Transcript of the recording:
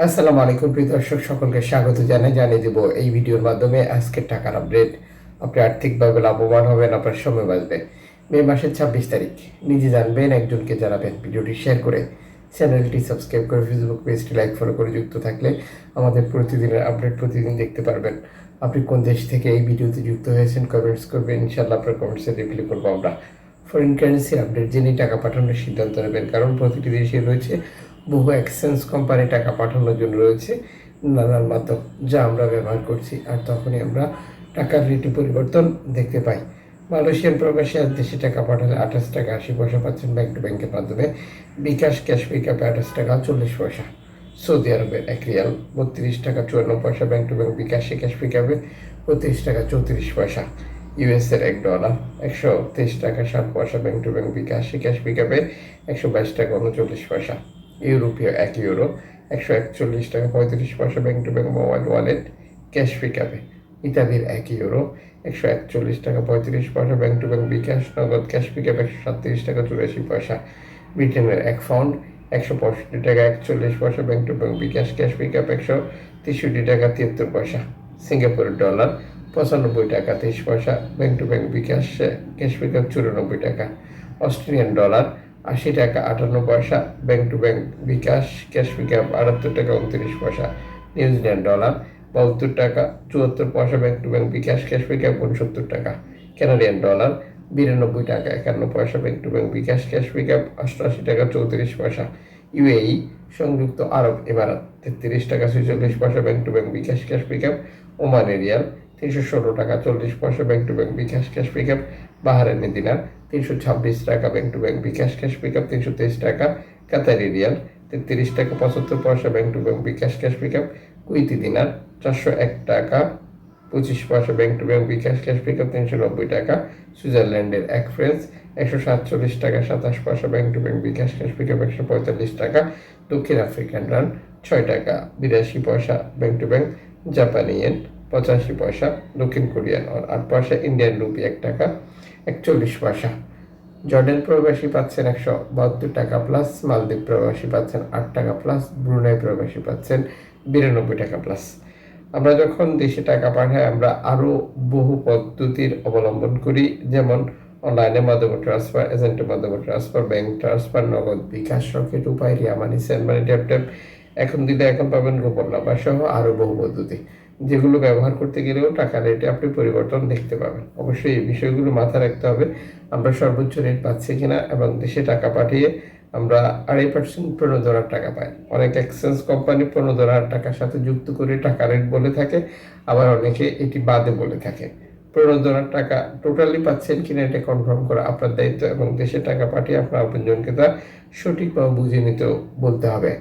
আসসালামু আলাইকুম, প্রিয় দর্শক, সকলকে স্বাগত জানাই, জানিয়ে দেব এই ভিডিওর মাধ্যমে আজকের টাকার আপডেট। আপনি আর্থিকভাবে লাভবান হবেন, আপনার সময় বাঁচবে। মে মাসের ছাব্বিশ তারিখ। নিজে জানবেন, একজনকে জানাবেন ভিডিওটি শেয়ার করে। চ্যানেলটি সাবস্ক্রাইব করে ফেসবুক পেজটি লাইক, ফলো করে যুক্ত থাকলে আমাদের প্রতিদিনের আপডেট প্রতিদিন দেখতে পারবেন। আপনি কোন দেশ থেকে এই ভিডিওতে যুক্ত হয়েছেন কমেন্টস করবেন ইনশাল্লাহ আপনার কমেন্টসে রিপ্লাই করব আমরা। ফরেন কারেন্সির আপডেট জেনে টাকা পাঠানোর সিদ্ধান্ত নেবেন, কারণ প্রতিটি দেশে রয়েছে বহু এক্সচেঞ্জ কোম্পানি টাকা পাঠানোর জন্য রয়েছে। নানান মাধ্যম যা আমরা ব্যবহার করছি আর তখনই আমরা টাকার রেটে পরিবর্তন দেখতে পাই। মালয়েশিয়ান প্রবাসী আর দেশে টাকা পাঠালে আঠাশ টাকা আশি পয়সা পাচ্ছেন ব্যাংক টু ব্যাংকের মাধ্যমে। বিকাশ ক্যাশ পিকআপে আঠাশ টাকা চল্লিশ পয়সা। সৌদি আরবের এক রিয়াল বত্রিশ টাকা চুয়ান্ন পয়সা ব্যাংক টু ব্যাংক বিকাশে ক্যাশ পিকআপে বত্রিশ টাকা চৌত্রিশ পয়সা। ইউএসের এক ডলার একশো তেইশ টাকা ষাট পয়সা ব্যাংক টু ব্যাংক বিকাশে ক্যাশ পিকআপে একশো বাইশ টাকা উনচল্লিশ পয়সা। ইউরোপীয় এক ইউরো, একশো একচল্লিশ টাকা পঁয়ত্রিশ পয়সা bank to bank mobile wallet cash পিকআপে ইতালির এক ইউরো, একশো একচল্লিশ টাকা পঁয়ত্রিশ পয়সা ব্যাংক টু ব্যাংক বিকাশ, নগদ ক্যাশ পিকআপ একশো সাতত্রিশ টাকা চুরাশি পয়সা। ব্রিটেনের এক ফাউন্ড একশো পঁয়ষট্টি টাকা একচল্লিশ পয়সা bank to bank bKash cash pickup একশো তেষট্টি টাকা তিয়াত্তর পয়সা। সিঙ্গাপুরের ডলার, পঁচানব্বই টাকা তেইশ পয়সা bank to bank bKash cash pickup চুরানব্বই টাকা। অস্ট্রেলিয়ান ডলার আশি টাকা, আটান্ন পয়সা bank to bank bKash cash pickup আটাত্তর টাকা, উনত্রিশ পয়সা নিউজিল্যান্ড ডলার বাহাত্তর টাকা, চুয়াত্তর পয়সা bank to bank bKash cash pickup উনসত্তর টাকা কানাডিয়ান ডলার বিরানব্বই টাকা, একান্ন পয়সা bank to bank bKash cash pickup অষ্টআশি টাকা, চৌত্রিশ পয়সা ইউএই সংযুক্ত আরব এমারাত, তেত্রিশ টাকা, ছেচল্লিশ পয়সা bank to bank bKash cash pickup Oman rial তিনশো ষোলো টাকা চল্লিশ পয়সা bank to bank bKash cash pick up Bahraini dinar তিনশো ছাব্বিশ টাকা bank to bank bKash cash pick up তিনশো তেইশ টাকা কাতারি রিয়াল, তেত্রিশ টাকা পঁচাত্তর পয়সা bank to bank bKash cash pick up Kuwaiti dinar চারশো এক টাকা, পঁচিশ পয়সা bank to bank bKash cash pick up তিনশো নব্বই টাকা, সুইজারল্যান্ডের এক ফ্রেন্স একশো সাতচল্লিশ টাকা সাতাশ পয়সা bank to bank bKash cash pick up একশো পঁয়তাল্লিশ টাকা দক্ষিণ আফ্রিকান রান ছয় টাকা বিরাশি পয়সা ব্যাংক টু ব্যাংক জাপানি ইয়েন পঁচাশি পয়সা, দক্ষিণ কোরিয়ান আর আট পয়সা, ইন্ডিয়ান রুপি এক টাকা, একচল্লিশ পয়সা। জর্ডান প্রবাসী পাচ্ছেন একশো বাহাত্তর টাকা প্লাস মালদ্বীপ প্রবাসী পাচ্ছেন আট টাকা প্লাস ব্রুনাই প্রবাসী পাচ্ছেন বিরানব্বই টাকা প্লাস আমরা যখন দেশে টাকা পাঠাই, আমরা আরও বহু পদ্ধতির অবলম্বন করি, যেমন অনলাইনের মাধ্যমে ট্রান্সফার এজেন্টের মাধ্যমে transfer bank transfer Nagad bKash Rocket Upay, Ria money send money tap tap এখন দিলে এখন পাবেন, গোপন নাম্বার সহ আরও বহু পদ্ধতি। যেগুলো ব্যবহার করতে গেলেও টাকা রেটে আপনি পরিবর্তন দেখতে পাবেন। অবশ্যই এই বিষয়গুলো মাথায় রাখতে হবে, আমরা সর্বোচ্চ রেট পাচ্ছি কিনা এবং দেশে টাকা পাঠিয়ে আমরা আড়াই পার্সেন্ট পনেরো প্রণোদনার টাকা পাই। অনেক এক্সচেঞ্জ কোম্পানি পনেরো প্রণোদনার টাকার সাথে যুক্ত করে টাকা রেট বলে থাকে, আবার অনেকে এটি বাদে বলে থাকে। পনেরো প্রণোদনার টাকা টোটালি পাচ্ছেন কিনা এটা কনফার্ম করা আপনার দায়িত্ব এবং দেশে টাকা পাঠিয়ে আপনার আপনজনকে তা সঠিকভাবে বুঝে নিতেও বলতে হবে।